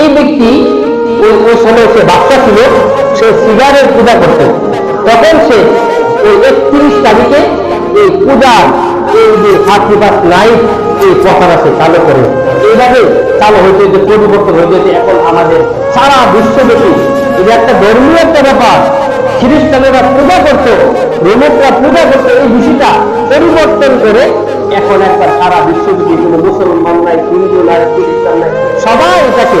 এই ব্যক্তি ওই সময় সে বাচ্চা ছিল, সে সিগারেট পূজা করত। তখন সে ওই একত্রিশ তারিখে এই পূজার এই যে সাকিবাস নাইট এই কথাটা সে চালু করে। এইভাবে চালু হয়েছে, যে পরিবর্তন হয়ে যেতে এখন আমাদের সারা বিশ্বব্যাপী এটা একটা ধর্মীয় একটা ব্যাপার, খ্রিস্টানেরা পূজা করতো রোমকরা পূজা করতো, এই বিষয়টা পরিবর্তন করে এখন একবার সারা বিশ্বব্যাপী কোনো মুসলমান নাই, হিন্দু নাই, খ্রিস্টান নাই, সবাই এটাকে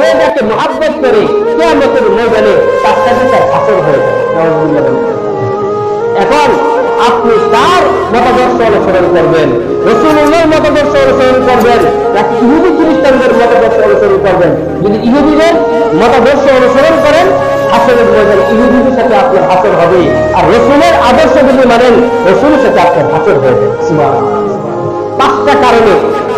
যে মহাব্বত করে কিয়ামতের ময়দানে তার সাথে তার হাসর হয়ে বলেন এখন আপনি তার মতাদর্শ অনুসরণ করবেন? রসুল্লাহর মতাদর্শ অনুসরণ করবেন নাকি ইহুদি খ্রিস্টানদের মতাদর্শ অনুসরণ করবেন? যদি ইহুদিদের মতাদর্শ অনুসরণ করেন হাসনের ময়দানে ইহুদিদের সাথে আপনার হাসর হবে আর রসুলের আদর্শ যদি মানেন, রসুলের সাথে আপনার হাসর হয়ে যাবে পাঁচটা কারণে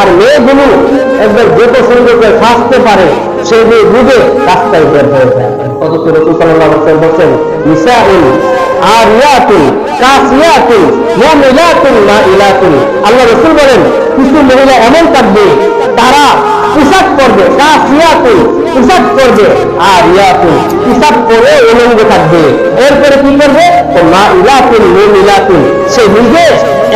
আর মেয়েগুলো একবার যত সুন্দর করে সাজতে পারে সে মেয়ে বুঝে রাস্তায় বের হয়ে যায়। বলছেন আল্লাহ রাসূল বলেন, কিছু মহিলা এমন থাকবে, তারা পোশাক পরবে, কাসিয়াতুন, পোশাক পরবে, আরিয়াতুন, পোশাক পরে উলঙ্গ থাকবে। এরপরে কি করবে? সে নিজে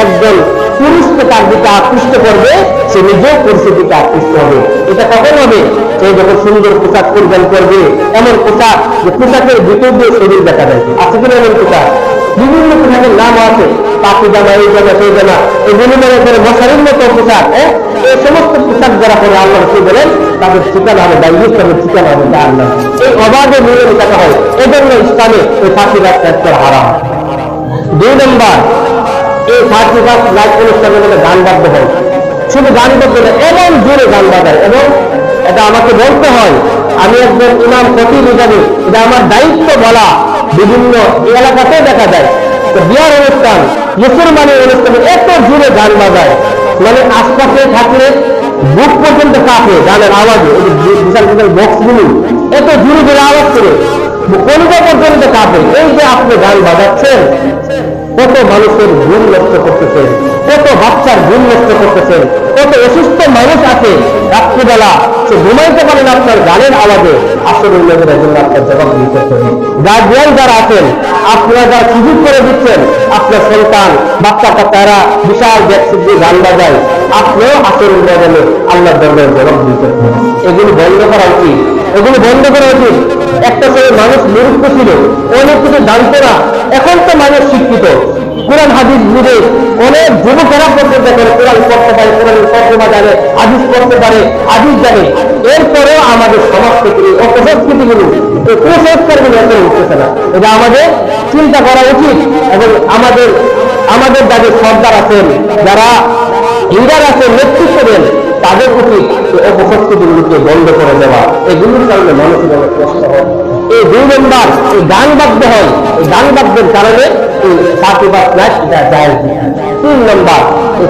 একজন পুরুষকে তার দিকে আকৃষ্ট করবে, সে নিজেও পুরুষের দিকে আকৃষ্ট হবে। এটা কখন হবে? সে যখন সুন্দর পোশাক পরিধান করবে, এমন পোশাক যে পোশাকের ভিতর দিয়ে শরীর দেখা যায়। আছে কিনা এমন পোশাক? বিভিন্ন পোশাকের নাম আছে। পাখি জামা, এই জামা, সেই জামা। এগুলো মনে করে মশারির মতো পোশাক এই সমস্ত পোশাক যারা পরে আল্লাহ রসুল বলেন, তাদের ঠিকানা হবে দায়িত্ব ঠিকানা হবে আল্লাহ। এই অবাধে মিলে টাকা হয় এজন্য ইসলামে পাখি রাস্তা করা হারাম। দুই নম্বর এই ফার্সি গাছ লাইভ অনুষ্ঠানের মধ্যে গান বাদ্য হয়। শুধু গান বাদ্য না, এমন জোরে গান বাজায়। এবং এটা আমাকে বলতে হয়, আমি একজন ইমাম খতিব হিসাবে, এটা আমার দায়িত্ব বলা বিভিন্ন এলাকাতে দেখা যায়। তো বিয়ার অনুষ্ঠান, মুসলমানের অনুষ্ঠানে এত জোরে গান বাজায়। মানে আশপাশে থাকলে বুক পর্যন্ত কাঁপে গানের আওয়াজে বিশাল বিশাল বক্সগুলো, এত জোরে জোরে আওয়াজ করে, কলিজা পর্যন্ত কাঁপে। এই যে আপনি গান বাজাচ্ছেন কত মানুষের ঘুম নষ্ট করতেছেন? কত বাচ্চার ঘুম নষ্ট করতেছেন? কত অসুস্থ মানুষ আছে? রাত্রিবেলা সে ঘুমাইতে পারেন আপনার গানের আওয়াজে। আসলে আপনার জবাব দিতে হবে গার্জিয়ান যারা আছেন, আপনারা যারা সুযোগ করে দিচ্ছেন, আপনার সন্তান বাচ্চা কাচ্চারা বিশাল ব্যক্তি দিয়ে গান বাজায়। আপনিও আসল ময়দানে আল্লাহ দরবারে জবাব দিতে হবে এগুলো বন্ধ করা উচিত। এগুলো বন্ধ করা উচিত। একটা সময় মানুষ মূর্খ ছিল, অনেক কিছু জানতো না এখন তো মানুষ শিক্ষিত। কোরআন, হাদিস বুঝে অনেক যুবকেরা পর্যন্ত করে, কোরআন পড়তে পারে, কোরআন তর্জমা জানে, হাদিস পড়তে পারে, হাদিস জানে। এরপরেও আমাদের সমাজ থেকে অপসংস্কৃতিগুলো কুসংস্কারগুলো এখনও উঠতেছে না। এটা আমাদের চিন্তা করা উচিত এবং আমাদের আমাদের যাদের সর্দার আছেন, যারা লিডার আছেন, নেতৃত্ব দেন, তাদের উচিত এই অপসংস্কৃতিগুলোকে বন্ধ করে দেওয়া, এগুলোর কারণে মানুষের অনেক কষ্ট হয়। এই দুই নম্বর গান হয়। এই গান কারণে যায় তিন নম্বর, এই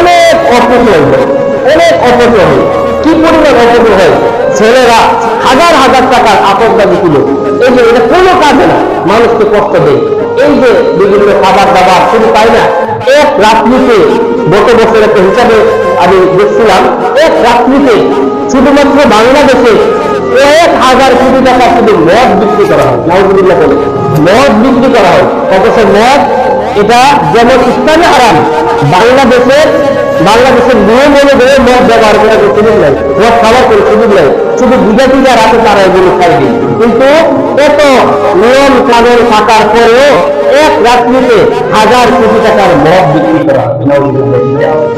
অনেক অপচয় হয়। অনেক অপচয় হয়। কি পরিমাণ অপচয় হয়? ছেলেরা হাজার হাজার টাকার আপদ দাবি এই যে এটা কোনো কাজে না। মানুষকে কষ্ট দেয়। এই যে বিভিন্ন খাবার দাবার শুধু তাই না, এক রাত্রিতে গত বছর একটা হিসাবে আমি দেখছিলাম এক রাত্রিতে শুধুমাত্র বাংলাদেশে এক হাজার কোটি টাকা শুধু মদ বিক্রি করা হয়। নাউজুবিল্লাহ বলে। মদ বিক্রি করা হয়। অথচ মদ, এটা যেমন ইসলামে হারাম বাংলাদেশের বাংলাদেশের নিয়ম অনুযায়ী মদ ব্যবহার করার কোনো সুযোগ নাই। মদ খাওয়ার কোনো সুযোগ নাই। শুধু বিজেপি যারা আছে তারা এগুলো খাইবে কিন্তু এত নিয়ম কানুন থাকার পরেও এক রাত্রিতে হাজার কোটি টাকার মদ বিক্রি করা।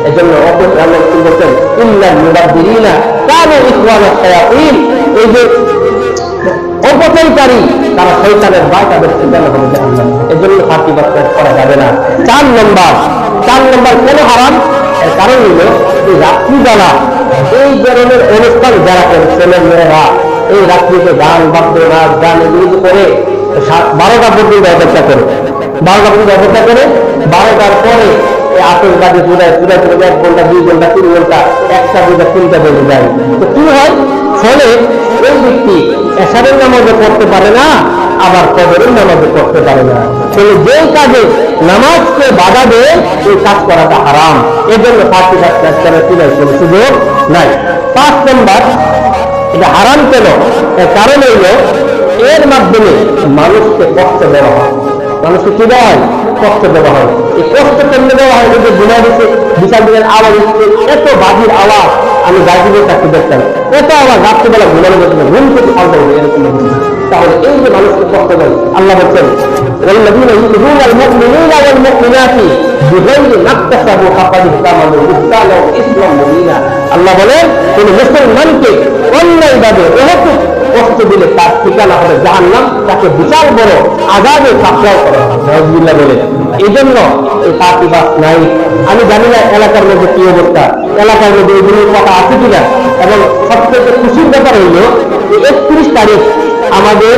এজন্য অপর আল্লাহ কি বলছেন? ইল্লা মুবাদ্দিরিনা কানু ইখওয়ানা শায়াতিন। এই যে অপচয়কারী, তারা শৈতানের ভাই তাদের ঠিকানা হবে জাহান্নাম এজন্য ফাঁকি বাচ্চা করা যাবে না। চার নম্বর চার নম্বর কেন হারাম? এর কারণ হলো এই রাত্রিবেলা এই ধরনের অনুষ্ঠান যারা করে ছেলে মেয়েরা এই রাত্রিতে গান বাদ্য নাচ গান এগুলো করে বারোটা পর্যন্ত অপেক্ষা করে। বারোটা পর্যন্ত অপেক্ষা করে, বারোটার পরে এই আতঙ্কবাদী পুরায় পুরায় পুরো এক ঘণ্টা, দুই ঘণ্টা, তিন ঘণ্টা, একটা দুটা তিনটা বেজে যায়। তো কি হয়? ফলে ওই ব্যক্তি এসারের নামাজও পড়তে পারে না, আবার কবরের নামাজও পড়তে পারে না। ফলে যে কাজে নামাজকে বাধা দেয় ওই কাজ করাটা হারাম। এর জন্য ফাঁসি কাজ করার চুলাই কোনো সুযোগ নাই। পাঁচ নম্বর, এটা হারাম কেন? কারণ হইল এর মাধ্যমে মানুষকে কষ্ট দেওয়া হয় মানুষকে কি দেওয়া হয় কষ্ট দেওয়া হয় এই কষ্ট কেমনে দেওয়া হয় যদি গুণা দিচ্ছে বিচার দিনের আওয়াজ হচ্ছে এত বাজির আওয়াজ আমি গাজীপুর থাকতে দেখতাম এত আওয়াজ রাত্রিবেলা ঘুমানো যেত না ঘুম থেকে ফালতে হবে এরকম অবস্থা। তাহলে এই যে মানুষকে কষ্ট দেয় আল্লাহ বলছেন والذين يؤذون المؤمنين والمؤمنات بغير ما اكتسبوا فقد احتملوا بهتانا واثما مبينا আল্লাহ বলেন কোন মুসলমানকে অন্যায়ভাবে এরকম কষ্ট দিলে তার ঠিকানা হবে জাহান্নাম, তাকে বিশাল বড় আজাবে পাকড়াও করা নজবুল্লাহ বলে এই জন্য পার্টি বাস নাই। আমি জানি না এলাকার মধ্যে কি অবস্থা। এলাকার মধ্যে এগুলোর কথা আছে কিনা? এবং সবথেকে খুশির ব্যাপার হইল একত্রিশ তারিখ আমাদের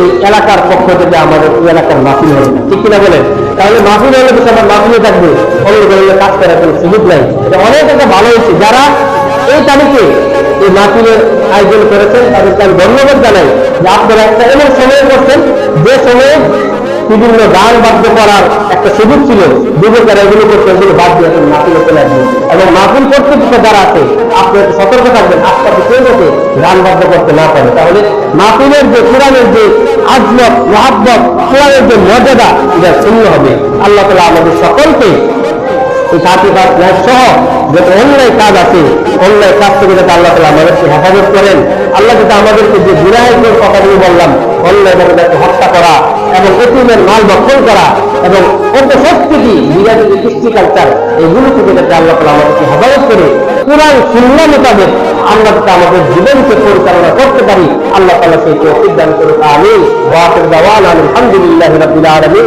এই এলাকার পক্ষ থেকে আমাদের এই এলাকার মাফিল হবে ঠিক কিনা বলেন? তাহলে মাফিল হলে তো সবার মাফিলে থাকবে। অন্য কোনো কাজ করার কোনো সুযোগ নাই। এটা অনেক একটা ভালো হয়েছে। যারা এই তারিখে এই মাহফিলের আয়োজন করেছেন তাদেরকে আমি ধন্যবাদ জানাই যে আপনারা একটা এমন সময় করছেন, যে সময়ে বিভিন্ন গান বাদ্য করার একটা সুযোগ ছিল। যুবকেরা এগুলো করতে এগুলো বাদ দিয়ে এখন মাহফিলে চলে আসবেন। এবং মাহফিল করতে কিছু যারা আছে, আপনি একটু সতর্ক থাকবেন আশপাশে কেউ যাতে গান বাদ্য করতে না পারে। তাহলে মাহফিলের যে কোরআনের যে আজমত, মহাব্বত কোরআনের যে মর্যাদা, এটা শূন্য হবে। আল্লাহ তালা আমাদের সকলকে এই সাথী কাজ সহ যত অন্যায় কাজ আছে, অন্যায় কাজ থেকে যাতে আল্লাহ তালা আমাদেরকে হেফাজত করেন। আল্লাহ যাতে আমাদেরকে যে বিরাহের কথাগুলো বললাম, অন্যায় ভাবে তাকে হত্যা করা এবং এটিমের মাল দখল করা এবং অন্য সংস্কৃতি বিরাটের কৃষ্টি কালচার, এগুলো থেকে যাতে আল্লাহ তালা আমাদেরকে হেফাজত করে। কোরআন শূন্য মোতাবেক আমরা যাতে আমাদের জীবনকে পরিচালনা করতে পারি। আল্লাহ তালা সেই তৌফিক দান করুক। আমি ওয়াকের দাওয়ান আলহামদুলিল্লাহ আলামিন।